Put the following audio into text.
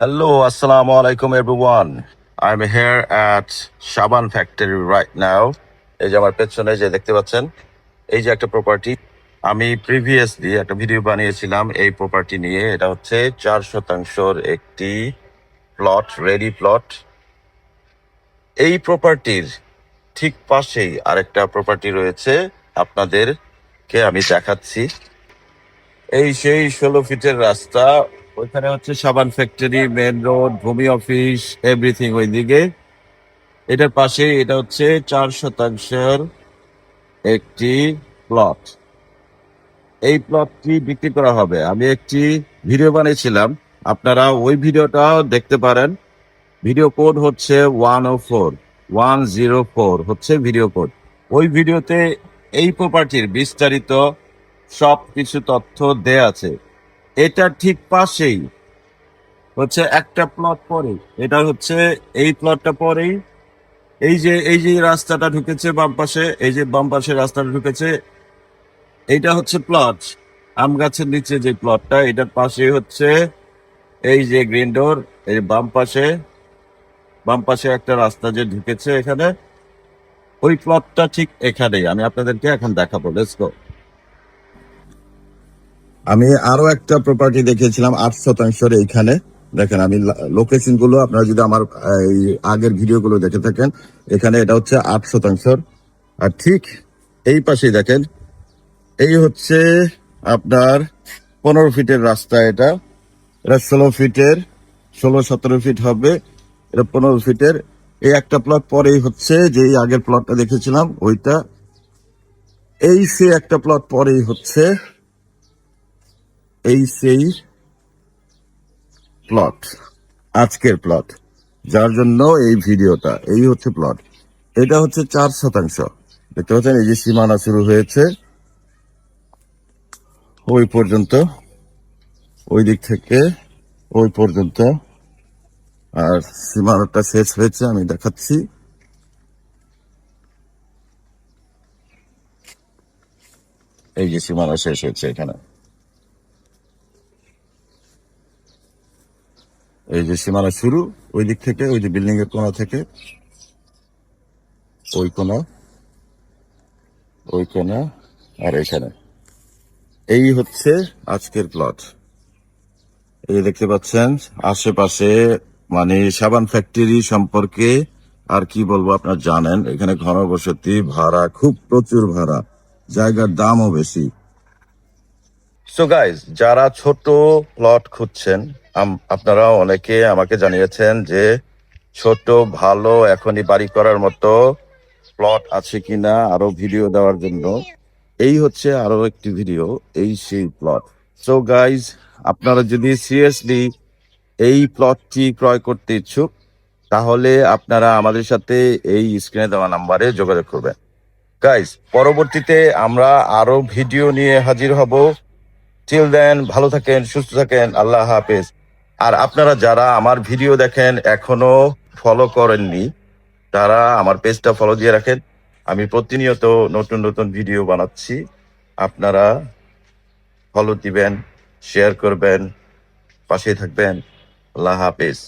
Hello, Assalamu alaikum everyone. I'm here at Shaban Factory right now. এই যে আমার পেছনে যে দেখতে পাচ্ছেন এই যে একটা প্রপার্টি আমি প্রিভিয়াসলি একটা ভিডিও বানিয়েছিলাম এই প্রপার্টি নিয়ে এটা হচ্ছে চার শতাংশর একটি প্লট রেডি প্লট এই প্রপার্টির ঠিক পাশেই আরেকটা প্রপার্টি রয়েছে আপনাদেরকে আমি দেখাচ্ছি এই সেই ষোলো ফিটের রাস্তা ওইখানে হচ্ছে সাবান ফ্যাক্টরি মেন রোড ভূমি অফিস এভরিথিং ওইদিকে। এটার পাশে এটা হচ্ছে চার শতাংশের একটি প্লট এই প্লটটি বিক্রি করা হবে। আমি একটি ভিডিও বানিয়েছিলাম। আপনারা ওই ভিডিওটাও দেখতে পারেন। ভিডিও কোড হচ্ছে one o four. One zero four হচ্ছে ভিডিও কোড ওই ভিডিওতে এই প্রপার্টির বিস্তারিত সব কিছু তথ্য দেয়া আছে। এটা ঠিক পাশেই। হচ্ছে একটা প্লট পরে এটা হচ্ছে এই প্লটটা পরেই। এই যে এই যে রাস্তাটা ঢুকেছে বাম পাশে, এই যে বাম পাশে রাস্তাটা ঢুকেছে, এইটা হচ্ছে প্লট আম গাছের নিচে যে প্লটটা এটার পাশে হচ্ছে এই যে গ্রিন ডোর এই বাম পাশে বাম পাশে একটা রাস্তা যে ঢুকেছে এখানে। ওই প্লটটা ঠিক এখানেই। আমি আপনাদেরকে এখন দেখাবো। লেটস গো আমি আরও একটা প্রপার্টি দেখিয়েছিলাম, আট শতাংশের এইখানে। দেখেন, আমি লোকেশনগুলো আপনারা যদি আমার এই আগের ভিডিও গুলো দেখে থাকেন, এখানে এটা হচ্ছে আট শতাংশের। আর ঠিক এই পাশেই দেখেন, এই হচ্ছে আপনার পনেরো ফিটের রাস্তা এটা। এটা ষোলো ফিটের, ষোলো সতেরো ফিট হবে, এটা পনেরো ফিটের। এই একটা প্লট পরেই হচ্ছে যে আগের প্লটটা দেখেছিলাম, ওইটা। এই সে একটা প্লট পরেই হচ্ছে এই সেই প্লট আজকের প্লট যার জন্য এই ভিডিওটা, এই হচ্ছে প্লট এটা হচ্ছে চার শতাংশ। দেখতে পাচ্ছেন, এই যে সীমানা শুরু হয়েছে, ওই পর্যন্ত, ওই দিক থেকে ওই পর্যন্ত। আর সীমানাটা শেষ হয়েছে, আমি দেখাচ্ছি। এই যে সীমানা শেষ হয়েছে এখানে। এই যে সীমানা শুরু, ওই দিক থেকে, ওই যে বিল্ডিং এর কোণা থেকে, ওই কোণা ওই কোণা, আর এখানে। এই হচ্ছে আজকের প্লট এই দেখতে পাচ্ছেন, আশেপাশে মানে সাবান ফ্যাক্টরি সম্পর্কে আর কি বলব আপনার জানেন, এখানে ঘনবসতি, ভাড়া, খুব প্রচুর ভাড়া, জায়গার দামও বেশি। সো গাইজ যারা ছোট প্লট খুঁজছেন আপনারা অনেকে আমাকে জানিয়েছেন যে ছোট, ভালো, এখনই বাড়ি করার মতো প্লট আছে কিনা আরও ভিডিও দেওয়ার জন্য। এই হচ্ছে আরও একটি ভিডিও, এই সেই প্লট। সো গাইজ আপনারা যদি সিরিয়াসলি এই প্লটটি ক্রয় করতে ইচ্ছুক, তাহলে আপনারা আমাদের সাথে এই স্ক্রিনে দেওয়া নাম্বারে যোগাযোগ করবেন। গাইজ পরবর্তীতে আমরা আরও ভিডিও নিয়ে হাজির হব। টিল দেন ভালো থাকেন, সুস্থ থাকেন, আল্লাহ হাফেজ। আর আপনারা যারা আমার ভিডিও দেখেন, এখনও ফলো করেননি, তারা আমার পেজটা ফলো দিয়ে রাখেন। আমি প্রতিনিয়ত নতুন নতুন ভিডিও বানাচ্ছি। আপনারা ফলো দিবেন শেয়ার করবেন পাশে থাকবেন। আল্লাহ হাফেজ।